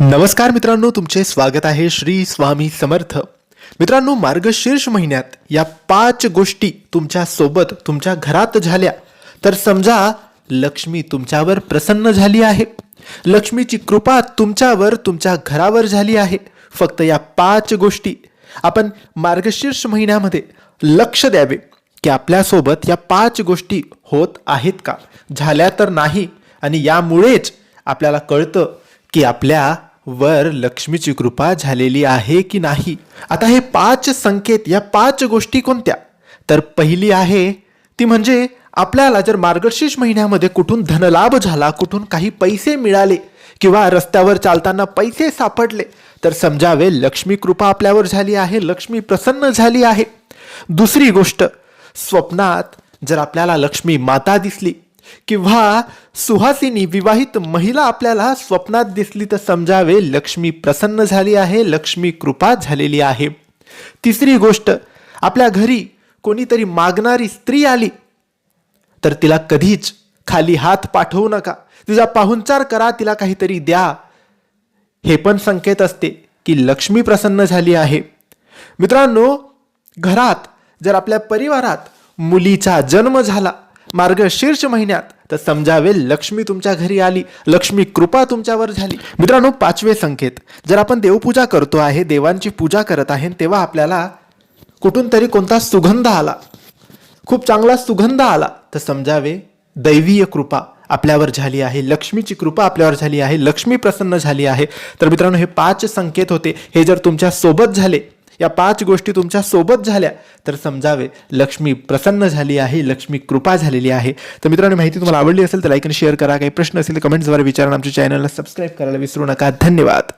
नमस्कार मित्रांनो तुमचे स्वागत आहे श्री स्वामी समर्थ. मित्रांनो मार्गशीर्ष महिन्यात या पाच गोष्टी तुमच्यासोबत तुमच्या घरात झाल्या. तर समजा लक्ष्मी तुमच्यावर प्रसन्न झाली आहे. लक्ष्मीची कृपा तुमच्यावर तुमच्या घरावर झाली आहे. फक्त या पाच गोष्टी. आपण मार्गशीर्ष महिन्यामध्ये लक्ष द्यावे की आपल्यासोबत या पाच गोष्टी होत आहेत का? झाल्या तर नाही. आणि यामुळेच आपल्याला कळतं की आपल्या वर लक्ष्मीची कृपा झालेली आहे की नाही? आता हे पाच संकेत या पाच गोष्टी कोणत्या? तर पहिली आहे ती म्हणजे आपल्याला जर मार्गशीर्ष महिन्यामध्ये कुठून धनलाभ झाला कुठून काही पैसे मिळाले किंवा रस्त्यावर चालताना पैसे सापडले तर समजावे लक्ष्मी कृपा आपल्यावर झाली आहे लक्ष्मी प्रसन्न झाली आहे. दुसरी गोष्ट स्वप्नात जर आपल्याला लक्ष्मी माता दिसली किंवा सुहासिनी विवाहित महिला आपल्याला स्वप्नात दिसली तर समजावे लक्ष्मी प्रसन्न झाली आहे लक्ष्मी कृपा झालेली आहे. तिसरी गोष्ट आपल्या घरी कोणीतरी मागणारी स्त्री आली तर तिला कधीच खाली हात पाठवू नका. तिचा पाहुणचार करा तिला काहीतरी द्या. हे पण संकेत असते की लक्ष्मी प्रसन्न झाली आहे. मित्रांनो घरात जर आपल्या परिवारात मुलीचा जन्म झाला मार्गशीर्ष महिन्यात. तर समजावे लक्ष्मी तुमच्या घरी आली. लक्ष्मी कृपा तुमच्यावर झाली. मित्रांनो पाचवे संकेत. जर आपण देवपूजा करतो आहे देवांची पूजा करत आहे तेव्हा आपल्याला कुठून तरी कोणता सुगंध आला. खूप चांगला सुगंध आला. तर समजावे दैवीय कृपा आपल्यावर झाली आहे. लक्ष्मीची कृपा आपल्यावर झाली आहे. लक्ष्मी प्रसन्न झाली आहे. तर मित्रांनो हे पाच संकेत होते. हे जर तुमच्यासोबत झाले या पाच गोष्टी तुमच्यासोबत झाल्या तर समजावे लक्ष्मी प्रसन्न झाली आहे लक्ष्मी कृपा झालेली आहे. तर मित्रांनो माहिती तुम्हाला आवडली असेल तर लाईक आणि शेअर करा. काही प्रश्न असेल तर कमेंट्सद्वारे विचारा आमच्या चॅनलला सबस्क्राईब करायला विसरू नका. धन्यवाद.